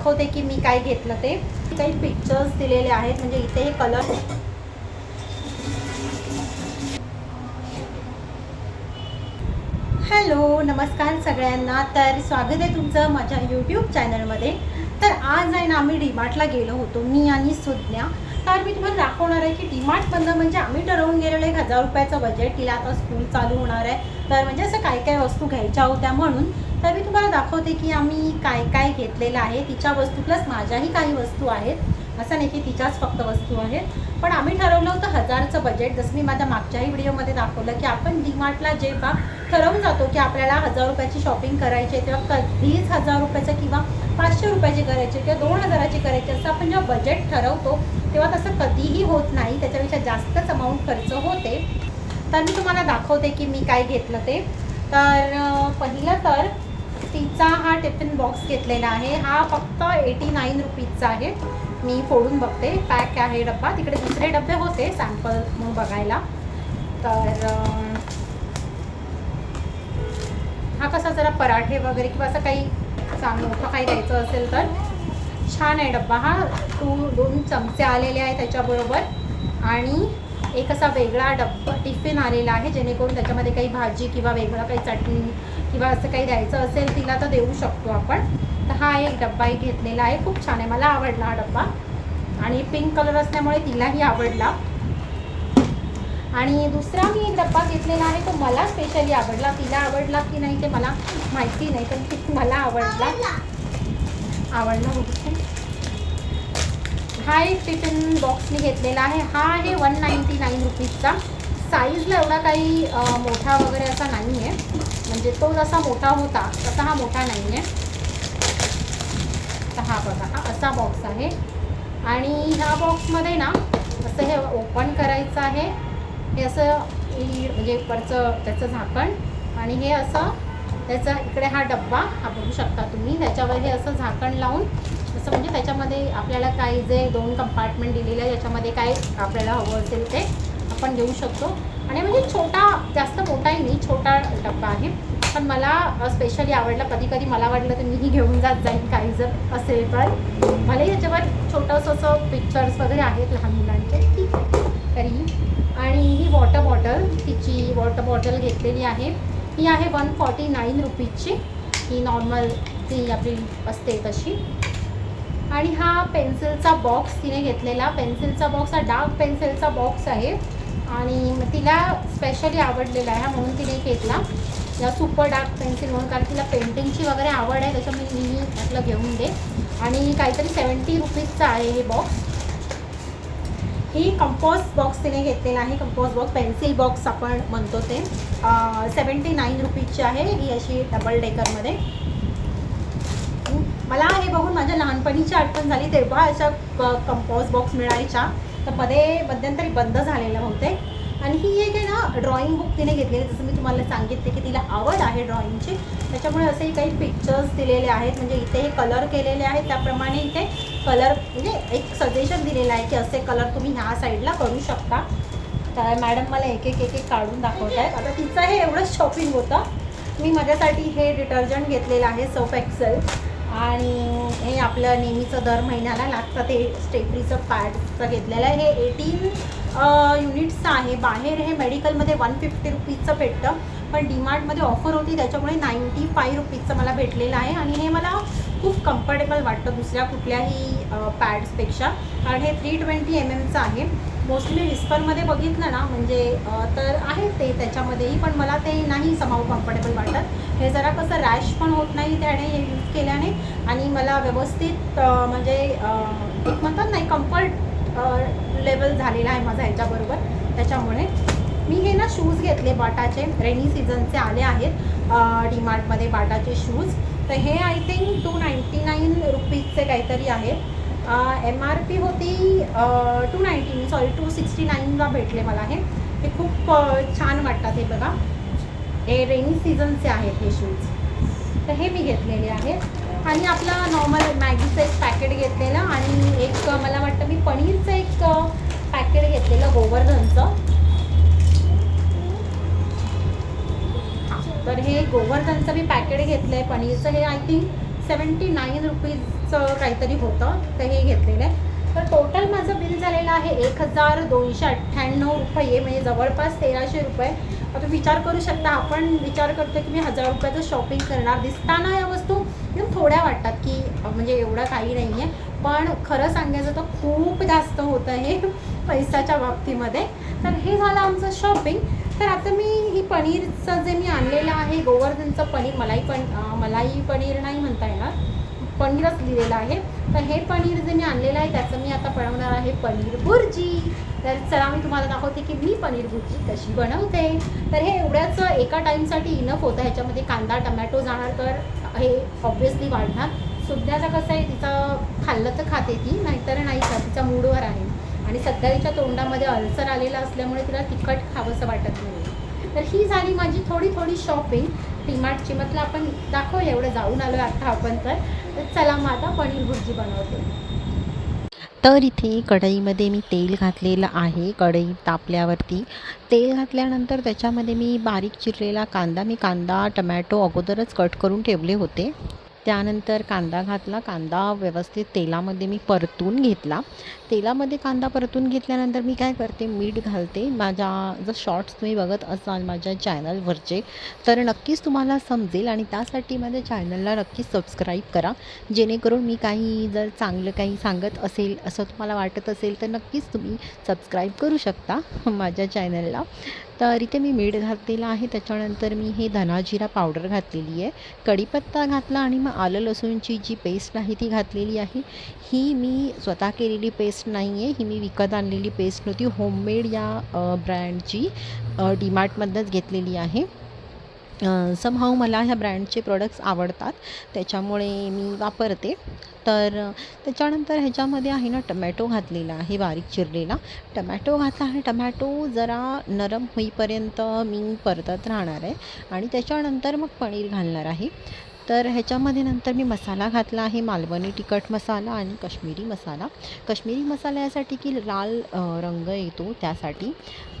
दाखवते की मी काय घेतलं ते. काही पिक्चर्स दिलेले आहेत म्हणजे इथे हे कलर हॅलो नमस्कार सगळ्यांना. तर स्वागत आहे तुमचं माझ्या यूट्यूब चॅनलमध्ये तर आज आहे ना आम्ही डीमार्टला गेलो होतो मी आणि सुज्ञा. तर मी तुम्हाला दाखवणार आहे की डीमार्टमधलं म्हणजे आम्ही ठरवून गेलेलो एक हजार रुपयाचं बजेट तिला आता स्कूल चालू होणार आहे. तर म्हणजे असं काय काय वस्तू घ्यायच्या होत्या म्हणून तर मी तुम्हाला दाखवते की आम्ही काय काय घेतलेलं आहे. तिच्या वस्तू प्लस माझ्याही काही वस्तू आहेत. असं नाही की तिच्याच फक्त वस्तू आहेत. पण आम्ही ठरवलं होतं हजारचं बजेट जसं मी माझ्या मागच्याही व्हिडिओमध्ये दाखवलं की आपण डीमार्टला जेव्हा ठरवून जातो की आपल्याला हजार रुपयाची शॉपिंग करायची आहे तेव्हा कधीच हजार रुपयाचं किंवा पाचशे रुपयाची करायची किंवा दोन हजाराची करायची असं आपण जेव्हा बजेट ठरवतो तेव्हा तसं कधीही होत नाही. त्याच्यापेक्षा जास्तच अमाऊंट खर्च होते. तर मी तुम्हाला दाखवते की मी काय घेतलं ते. तर पहिलं तर तिचा हा टिफिन बॉक्स घेतलेला आहे. हा फक्त एटी नाईन रुपीजचा आहे. मी फोडून बघते. पॅक आहे डब्बा. तिकडे दुसरे डबे होते सॅम्पल म्हणून बघायला. तर हा कसा जरा पराठे वगैरे किंवा असं काही चांगलं मोठं काही द्यायचं असेल तर छान आहे डब्बा हा. टू दोन चमचे आलेले आहे त्याच्याबरोबर. आणि एक असा वेगळा डब्बा टिफिन आलेला आहे जेणेकरून त्याच्यामध्ये काही भाजी किंवा वेगळं काही चटणी किंवा असं काही द्यायचं असेल तिला तर देऊ शकतो आपण. तर हा एक डब्बा एक घेतलेला आहे खूप छान आहे मला आवडला हा डब्बा. आणि पिंक कलर असल्यामुळे तिलाही आवडला. आणि दुसरा मी एक डब्बा घेतलेला आहे तो मला स्पेशली आवडला. तिला आवडला की नाही ते मला माहिती नाही पण मला आवडला. आवडला. हा एक टिफिन बॉक्स मी घेतलेला आहे. हा आहे वन नाईन्टी नाईन रुपीजचा साईजला एवढा काही मोठा वगैरे असा नाही आहे म्हणजे तो जसा मोठा होता तसा हा मोठा नाही आहे तर हा बघा हा असा बॉक्स आहे. आणि ह्या बॉक्समध्ये ना असं हे ओपन करायचं आहे. हे असं म्हणजे परचं त्याचं झाकण. आणि हे असं त्याचा इकडे हा डब्बा हा बघू शकता तुम्ही. त्याच्यावर हे असं झाकण लावून असं म्हणजे त्याच्यामध्ये आपल्याला काही जे दोन कंपार्टमेंट दिलेलं आहे याच्यामध्ये काय आपल्याला हवं असेल ते आपण घेऊ शकतो. आणि म्हणजे छोटा जास्त मोठाही नाही छोटा डब्बा आहे. पण मला स्पेशली आवडला कधी कधी मला वाटलं तर मीही घेऊन जात जाईन काही जर असेल तर. भलेही याच्यावर छोटंसं असं पिक्चर्स वगैरे आहेत लहान मुलांचे ठीक आहे तरीही. आणि ही वॉटर बॉटल तिची वॉटर बॉटल घेतलेली आहे. ही आहे वन फॉर्टी नाईन रुपीजची ही नॉर्मल ती आपली असते तशी. आणि हा पेन्सिलचा बॉक्स तिने घेतलेला. पेन्सिलचा बॉक्स हा डार्क पेन्सिलचा बॉक्स आहे. आणि तिला स्पेशली आवडलेला आहे म्हणून तिने घेतला. या सुपर डार्क पेन्सिल म्हणून कारण तिला पेंटिंगची वगैरे आवड आहे त्याच्यामुळे मी त्यातलं घेऊन दे. आणि काहीतरी सेवन्टी रुपीजचा आहे हे बॉक्स ही कंपोज बॉक्स तिने घेतलेला आहे. कंपोज बॉक्स पेन्सिल बॉक्स आपण म्हणतो ते. सेवन्टी नाईन रुपीजची आहे. ही अशी डबल डेकरमध्ये मला हे बघून माझ्या लहानपणीची आठवण झाली तेव्हा अशा कंपोस्ट बॉक्स मिळायच्या. तर मध्ये मध्यंतरी बंद झालेलं होते. आणि ही एक आहे ना ड्रॉइंग बुक तिने घेतलेली जसं मी तुम्हाला सांगितले की तिला आवड आहे ड्रॉइंगची त्याच्यामुळे असेही काही पिक्चर्स दिलेले आहेत. म्हणजे इथे हे कलर केलेले आहेत. त्याप्रमाणे इथे कलर म्हणजे एक सजेशन दिलेलं आहे की असे कलर तुम्ही ह्या साईडला करू शकता. तर मॅडम मला एक एक एक एक काढून दाखवत आहेत आता तिचं हे एवढंच शॉपिंग होतं. मी माझ्यासाठी हे डिटर्जंट घेतलेलं आहे सोप एक्सेल आणि हे आपलं नेहमीचं दर महिन्याला लागतं ते स्टेपरीचं पॅडचं घेतलेलं आहे. हे एटीन युनिट्सचं आहे. बाहेर हे मेडिकलमध्ये वन फिफ्टी रुपीजचं भेटतं. पण डीमार्टमध्ये ऑफर होती त्याच्यामुळे नाईंटी फाय रुपीजचं मला भेटलेलं आहे. आणि हे मला खूप कम्फर्टेबल वाटतं दुसऱ्या कुठल्याही पॅड्सपेक्षा कारण हे थ्री ट्वेंटी एम एमचं आहे. मोस्टली विस्परमध्ये बघितलं ना म्हणजे तर आहे ते त्याच्यामध्येही पण मला ते नाही समाव कम्फर्टेबल वाटत. हे जरा कसं रॅश पण होत नाही त्याने हे यूज केल्याने आणि मला व्यवस्थित म्हणजे एक म्हणतात नाही कम्फर्ट लेवल झालेला आहे माझा ह्याच्याबरोबर. त्याच्यामुळे मी हे ना शूज घेतले बाटाचे. रेनी सीझनचे आले आहेत डीमार्टमध्ये बाटाचे शूज तर हे I think two ninety nine रुपीजचे काहीतरी आहेत एम आर पी होती two ninety sorry two sixty नाईनला भेटले मला हे. ते खूप छान वाटतात हे बघा. हे रेनी सीझनचे आहेत हे शूज तर हे मी घेतलेले आहेत. आणि आपला नॉर्मल मॅगीचं एक पॅकेट घेतलेलं आणि एक मला वाटतं मी पनीरचं एक पॅकेट घेतलेलं गोवर्धनचं. तर हे गोवर्धनचं मी पॅकेट घेतलं आहे पनीरचं हे आय थिंक सेवन्टी नाईन रुपीजचं काहीतरी होतं तर हे घेतलेलं आहे. तर टोटल माझं बिल झालेलं आहे एक हजार दोनशे अठ्ठ्याण्णव रुपये म्हणजे जवळपास तेराशे रुपये. आता विचार करू शकता आपण विचार करतो की मी हजार रुपयाचं शॉपिंग करणार. दिसताना या वस्तू एकदम थोड्या वाटतात की म्हणजे एवढं काही नाही आहे पण खरं सांगायचं तर खूप जास्त होतं हे पैशाच्या बाबतीमध्ये. तर हे झालं आमचं शॉपिंग तर आता मी ही पनीरचं जे मी आणलेलं आहे गोवर्धनचं पनीर मलाई पण मलाई पनीर नाही म्हणता येणार पनीरच लिहिलेलं आहे. तर हे पनीर जे मी आणलेलं आहे त्याचं मी आता बनवणार आहे पनीर भुर्जी. तर चला मी तुम्हाला दाखवते की मी पनीर भुर्जी कशी बनवते. तर हे एवढ्याच एका टाईमसाठी इनफ होतं ह्याच्यामध्ये कांदा टमॅटो जाणार तर हे ऑब्व्हियसली वाढणार. सुद्ध्याचं कसं आहे तिचं खाल्लं तर खाते ती नाहीतर नाही का तिचा मूडवर आहे. आणि सध्या तिच्या तोंडामध्ये अल्सर आलेला असल्यामुळे तिला तिखट खावंसं वाटत नाही तर ही झाली माझी थोडी थोडी शॉपिंग टीमार्टची म्हटलं आपण दाखवूया एवढं जाऊन आलो आता आपण तर. तर चला मग आता पनीर भुर्जी बनवते. तर इथे कढईमध्ये मी तेल घातलेलं आहे. कढई तापल्यावरती तेल घातल्यानंतर त्याच्यामध्ये मी बारीक चिरलेला कांदा मी कांदा टमॅटो अगोदरच कट करून ठेवले होते. त्यानंतर कांदा घातला. कांदा व्यवस्थित तेलामध्ये मी परतून घेतला. तेलामध्ये कांदा परतून घेतल्यानंतर मी काय करते? मीठ घालते. माझ्या जर शॉर्ट्स तुम्ही बघत असाल माझ्या चॅनलवरचे तर नक्कीच तुम्हाला समजेल आणि त्यासाठी माझ्या चॅनलला नक्कीच सबस्क्राईब करा. जेणेकरून मी काही जर चांगलं काही सांगत असेल असं तुम्हाला वाटत असेल तर नक्कीच तुम्ही सबस्क्राईब करू शकता माझ्या चॅनलला. तर इथे मी मीठ घातलेलं आहे. त्याच्यानंतर मी हे धनाजिरा पावडर घातलेली आहे. कढीपत्ता घातला आणि मग आलं लसूणची जी पेस्ट आहे ती घातलेली आहे. ही मी स्वतः केलेली पेस्ट नाही आहे ही मी विकत आणलेली पेस्ट नव्हती. होममेड या ब्रँडची डीमार्टमधनंच घेतलेली आहे. समहाऊ मला ह्या ब्रँडचे प्रोडक्ट्स आवडतात. त्याच्यामुळे मी वापरते. तर त्याच्यानंतर ह्याच्यामध्ये आहे ना टमॅटो घातलेला आहे बारीक चिरलेला. टमॅटो घातला आहे. टमॅटो जरा नरम होईपर्यंत मी परतत राहणार आहे. आणि त्याच्यानंतर मग पनीर घालणार आहे. तर ह्याच्यामध्ये नंतर मी मसाला घातला आहे मालवणी तिखट मसाला आणि कश्मीरी मसाला. कश्मीरी मसाला यासाठी की लाल रंग येतो त्यासाठी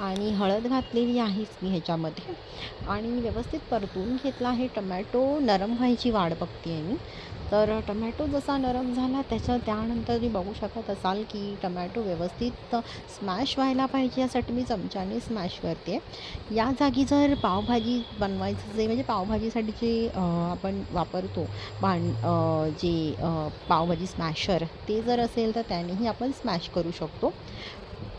आणि हळद घातलेली आहेच मी ह्याच्यामध्ये. आणि व्यवस्थित परतून घेतला आहे टमॅटो नरम व्हायची वाढ बघते आहे मी. तर टमॅटो जसा नरम झाला त्याच्या त्यानंतर तुम्ही बघू शकत असाल की टमॅटो व्यवस्थित स्मॅश व्हायला पाहिजे यासाठी मी चमच्याने स्मॅश करते. या जागी जर पावभाजी बनवायचं जे म्हणजे पावभाजीसाठी जे आपण वापरतो भांड जे पावभाजी स्मॅशर ते जर असेल तर त्यानेही आपण स्मॅश करू शकतो.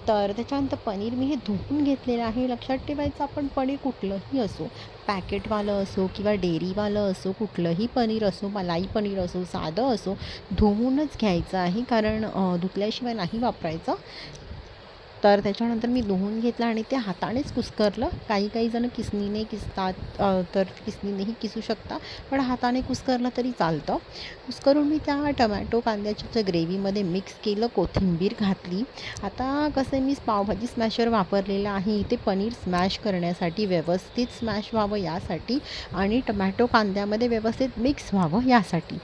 तर त्याच्यानंतर पनीर मी हे धुवून घेतलेलं आहे. लक्षात ठेवायचं आपण पनीर कुठलंही असो पॅकेटवालं असो किंवा डेअरीवालं असो कुठलंही पनीर असो मलाई पनीर असो साधं असो धुवूनच घ्यायचं आहे. कारण धुतल्याशिवाय नाही वापरायचं. तर त्याच्यानंतर मी धुवून घेतलं आणि ते हातानेच कुस्करलं. काही काही जण किसनीने किसतात तर किसनीनेही किसू शकता पण हाताने कुस्करलं तरी चालतं. कुस्करून मी त्या टमॅटो कांद्याच्या ग्रेव्हीमध्ये मिक्स केलं कोथिंबीर घातली. आता कसं मी पावभाजी स्मॅशर वापरलेलं आहे. इथे पनीर स्मॅश करण्यासाठी व्यवस्थित स्मॅश व्हावं यासाठी आणि टमॅटो कांद्यामध्ये व्यवस्थित मिक्स व्हावं यासाठी.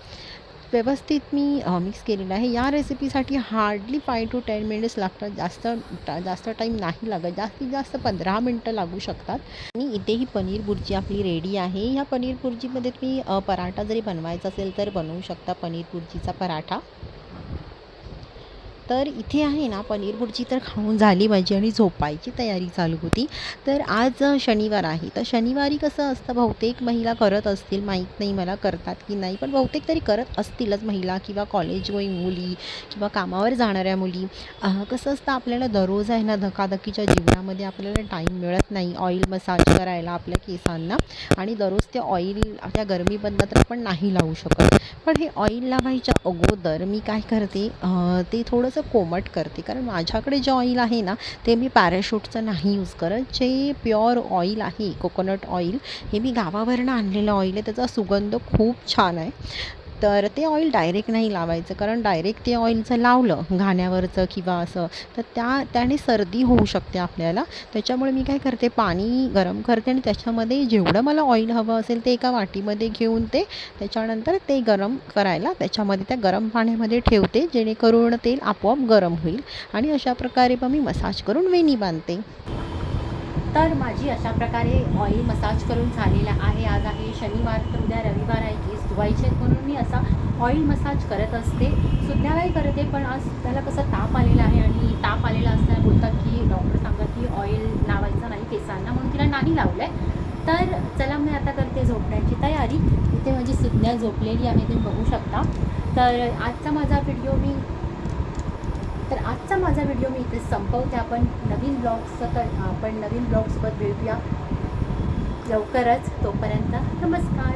व्यवस्थित मी मिक्स केलेलं आहे. या रेसिपीसाठी hardly five to ten minutes लागतात. जास्त जास्त टाईम नाही लागत. जास्तीत जास्त पंधरा मिनटं लागू शकतात. आणि इथे ही पनीर बुर्जी आपली रेडी आहे. ह्या पनीर बुर्जीमध्ये तुम्ही पराठा जरी बनवायचा असेल तर बनवू शकता पनीर बुर्जीचा पराठा. तर इथे आहे ना पनीर बुर्जी तर खाऊन झाली माझी आणि झोपायची तयारी चालू होती. तर आज शनिवार आहे. तर शनिवारी कसं असतं बहुतेक महिला करत असतील माहीत नाही मला करतात की नाही पण बहुतेक तरी करत असतीलच महिला किंवा कॉलेज गोईंग मुली किंवा कामावर जाणाऱ्या मुली. कसं असतं आपल्याला दररोज आहे ना धकाधकीच्या जीवनामध्ये आपल्याला टाईम मिळत नाही. ऑइल मसाज करायला आपल्या केसांना आणि दररोज ते ऑइल त्या गरमीबंद तर आपण नाही लावू शकत. पण हे ऑइल लावायच्या अगोदर मी काय करते ते थोडंसं थोडंसं कोमट करते. कारण माझ्याकडे जे ऑइल आहे ना ते मी पॅराशूटचं नाही यूज करत. जे प्युअर ऑइल आहे कोकोनट ऑइल हे मी गावावरनं आणलेलं ऑइल आहे. त्याचा सुगंध खूप छान आहे. तर ते ऑइल डायरेक्ट नाही लावायचं कारण डायरेक्ट ते ऑइल जर लावलं घाण्यावरचं किंवा असं तर त्या त्याने सर्दी होऊ शकते आपल्याला. त्याच्यामुळे मी काय करते पाणी गरम करते आणि त्याच्यामध्ये जेवढं मला ऑइल हवं असेल ते एका वाटीमध्ये घेऊन ते त्याच्यानंतर ते गरम करायला त्याच्यामध्ये त्या गरम पाण्यामध्ये ठेवते जेणेकरून तेल आपोआप गरम होईल. आणि अशा प्रकारे मग मी मसाज करून वेणी बांधते. तर माझी अशा प्रकारे ऑइल मसाज करून झालेला आहे. आज आहे शनिवार तर उद्या रविवार आहे केस धुवायचे आहेत म्हणून मी असा ऑइल मसाज करत असते. सुद्धालाही करते पण आज त्याला कसं ताप आलेला आहे आणि ताप आलेला असताना बोलतात की डॉक्टर सांगतात की ऑइल लावायचं नाही केसांना म्हणून तिला नाही लावलं आहे तर चला मी आता करते झोपण्याची तयारी. इथे माझी सुज्ञा झोपलेली आहे तुम्ही बघू शकता. तर आजचा माझा व्हिडिओ मी तर आजचा माझा व्हिडिओ मी इथे संपवते. आपण नवीन ब्लॉग्स आपण नवीन ब्लॉगसोबत भेटूया लवकरच. तोपर्यंत नमस्कार.